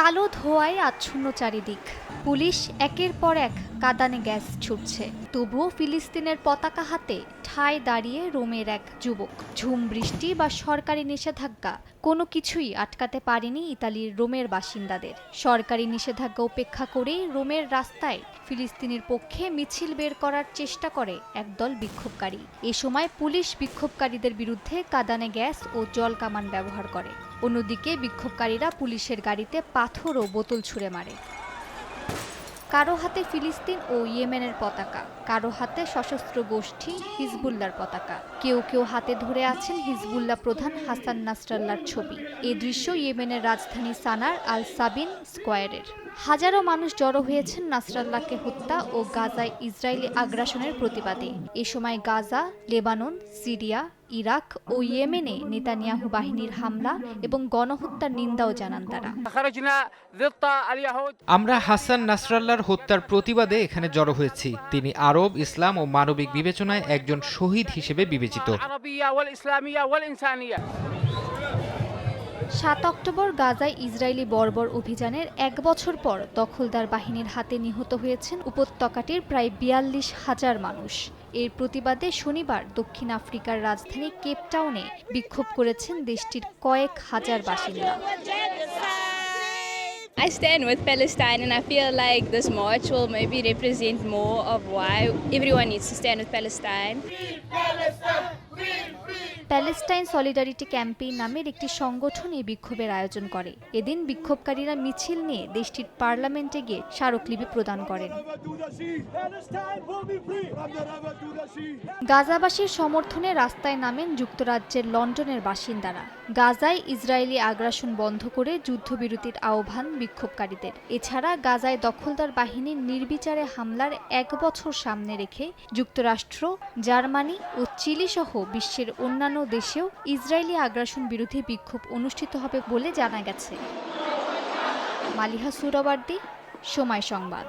কালো ধোয়ায় আচ্ছন্ন চারিদিক। পুলিশ একের পর এক কাদানে গ্যাস ছুটছে। তবুও ফিলিস্তিনের পতাকা হাতে ঠায় দাঁড়িয়ে রোমের এক যুবক। ঝুম বৃষ্টি বা সরকারি নিষেধাজ্ঞা কোনো কিছুই আটকাতে পারেনি ইতালির রোমের বাসিন্দাদের। সরকারি নিষেধাজ্ঞা উপেক্ষা করেই রোমের রাস্তায় ফিলিস্তিনের পক্ষে মিছিল বের করার চেষ্টা করে একদল বিক্ষোভকারী। এ সময় পুলিশ বিক্ষোভকারীদের বিরুদ্ধে কাদানে গ্যাস ও জল কামান ব্যবহার করে। অন্যদিকে বিক্ষোভকারীরা পুলিশের গাড়িতে পাথর ও বোতল ছুঁড়ে মারে। কারও হাতে ফিলিস্তিন ও ইয়েমেনের পতাকা, কারও হাতে সশস্ত্র গোষ্ঠী হিজবুল্লার পতাকা। কেউ কেউ হাতে ধরে আছেন হিজবুল্লাহ প্রধান হাসান নাসরাল্লার ছবি। এ দৃশ্য ইয়েমেনের রাজধানী সানার আল সাবিন স্কোয়ারের। হাজারো মানুষ জড়ো হয়েছেন নাসরাল্লাহকে হত্যা ও গাজায় ইসরায়েলি আগ্রাসনের প্রতিবাদে। এ সময় গাজা, লেবানন, সিরিয়া ইরাক ও ইয়েমেনে নেতানিয়াহু বাহিনীর হামলা এবং গণহত্যার নিন্দাও জানান তারা। আমরা হাসান নাসরাল্লার হত্যার প্রতিবাদে এখানে জড়ো হয়েছি। তিনি আরব ইসলাম ও মানবিক বিবেচনায় একজন শহীদ হিসেবে বিবেচিত। সাত অক্টোবর গাজায় ইসরায়েলি বর্বর অভিযানের এক বছর পর দখলদার বাহিনীর হাতে নিহত হয়েছেন উপত্যকাটির প্রায় বিয়াল্লিশ হাজার মানুষ এর প্রতিবাদে শনিবার দক্ষিণ আফ্রিকার রাজধানী কেপটাউনে বিক্ষোভ করেছেন দেশটির কয়েক হাজার বাসিন্দা I stand with Palestine and I feel like this march will maybe represent more of why everyone needs to stand with Palestine. Palestine solidarity campaign নামের একটি সংগঠন এই বিক্ষোভের আয়োজন করে। এদিন বিক্ষোভকারীরা মিছিল নিয়ে দেশটির পার্লামেন্টে গিয়ে স্মারকলিপি প্রদান করেন। গাজাবাসীর সমর্থনে রাস্তায় নামেন যুক্তরাজ্যের লন্ডনের বাসিন্দারা। গাজায় ইসরায়েলি আগ্রাসন বন্ধ করে যুদ্ধবিরতির আহ্বান বিক্ষোভকারীদের। এছাড়া গাজায় দখলদার বাহিনীর নির্বিচারে হামলার এক বছর সামনে রেখে যুক্তরাষ্ট্র, জার্মানি ও চিলি সহ বিশ্বের অন্যান্য দেশেও ইসরায়েলি আগ্রাসন বিরোধী বিক্ষোভ অনুষ্ঠিত হবে বলে জানা গেছে। মালিহা সুরাবার্দি সময় সংবাদ।